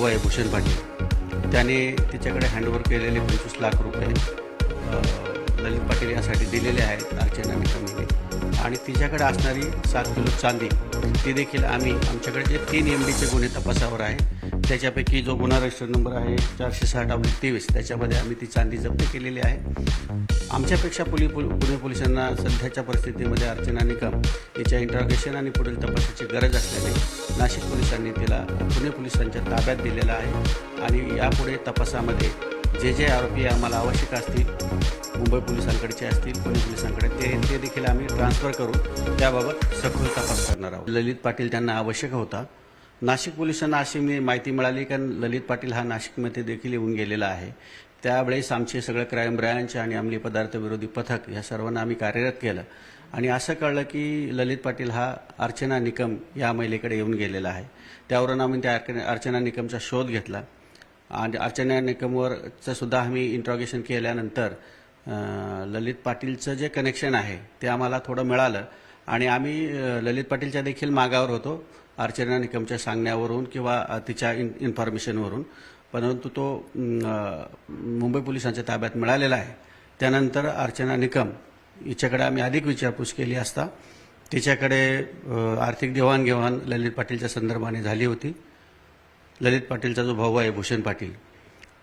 भाऊ आहे भूषण पाटील त्याने तिच्याकडे हँडओव्हर केलेले पंचवीस लाख रुपये ललित पाटील यासाठी दिलेले आहेत अर्चना मित्रांनी आणि तिच्याकडे असणारी सात किलो चांदी ती देखील आम्ही आमच्याकडे जे तीन एम डीचे गुन्हे तपासावर आहे त्याच्यापैकी जो गुन्हा रजिस्टर नंबर आहे चारशे साठ अब्लिक तेवीस त्याच्यामध्ये आम्ही ती चांदी जप्त केलेली आहे. आमच्यापेक्षा पोली पुणे पोलिसांना सध्याच्या परिस्थितीमध्ये अर्चना निकम याच्या इंटरॉगेशन आणि पुढील तपासाची गरज असल्याने नाशिक पोलिसांनी तिला पुणे पोलिसांच्या ताब्यात दिलेला आहे. आणि यापुढे तपासामध्ये जे जे आरोपी आम्हाला आवश्यक असतील मुंबई पोलिसांकडचे असतील पुणे पोलिसांकडे ते ते देखील आम्ही ट्रान्सफर करून त्याबाबत सखोल तपास करणार आहोत. ललित पाटील त्यांना आवश्यक होता. नाशिक पोलिसांना अशी मी माहिती मिळाली कारण ललित पाटील हा नाशिकमध्ये देखील येऊन गेलेला आहे. त्यावेळेस आमचे सगळं क्राईम ब्रँच आणि अंमली पदार्थ विरोधी पथक या सर्वांना आम्ही कार्यरत केलं. आणि असं कळलं की ललित पाटील हा अर्चना निकम या महिलेकडे येऊन गेलेला आहे. त्यावरून आम्ही त्या अर्क- अर्चना निकमचा शोध घेतला. आणि अर्चना निकमवरचं सुद्धा आम्ही इंट्रॉगेशन केल्यानंतर ललित पाटीलचं जे कनेक्शन आहे ते आम्हाला थोडं मिळालं. आणि आम्ही ललित पाटीलच्या देखील मागावर होतो अर्चना निकमच्या सांगण्यावरून किंवा तिच्या इन इन्फॉर्मेशनवरून. परंतु तो मुंबई पोलिसांच्या ताब्यात मिळालेला आहे. त्यानंतर अर्चना निकम हिच्याकडे आम्ही अधिक विचारपूस केली असता तिच्याकडे आर्थिक देवाणघेवाण ललित पाटीलच्या संदर्भाने झाली होती. ललित पाटीलचा जो भाऊ आहे भूषण पाटील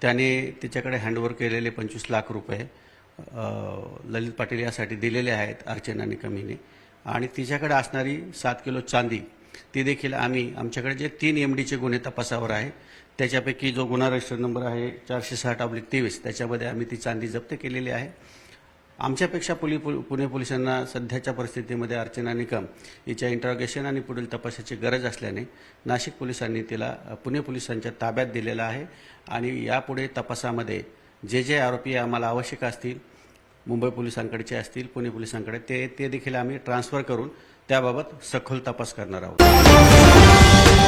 त्याने तिच्याकडे हँडओव्हर केलेले पंचवीस लाख रुपये ललित पाटील यासाठी दिलेले आहेत अर्चना निकमीने आणि तिच्याकडे असणारी सात किलो चांदी ती देखील आम्ही आमच्याकडे जे तीन एम डीचे गुन्हे तपासावर आहे त्याच्यापैकी जो गुन्हा रजिस्टर नंबर आहे चारशे साठ अब्लिक तेवीस त्याच्यामध्ये आम्ही ती चांदी जप्त केलेली आहे. आमच्यापेक्षा पुली पुणे पोलिसांना सध्याच्या परिस्थितीमध्ये अर्चना निकम हिच्या इंटरॉगेशन आणि पुढील तपासाची गरज असल्याने नाशिक पोलिसांनी तिला पुणे पोलिसांच्या ताब्यात दिलेला आहे. आणि यापुढे तपासामध्ये जे जे आरोपी आम्हाला आवश्यक असतील मुंबई पोलिसांकडचे असतील पुणे पोलिसांकडे ते ते देखील आम्ही ट्रान्सफर करून त्याबाबत सखोल तपास करणार आहोत.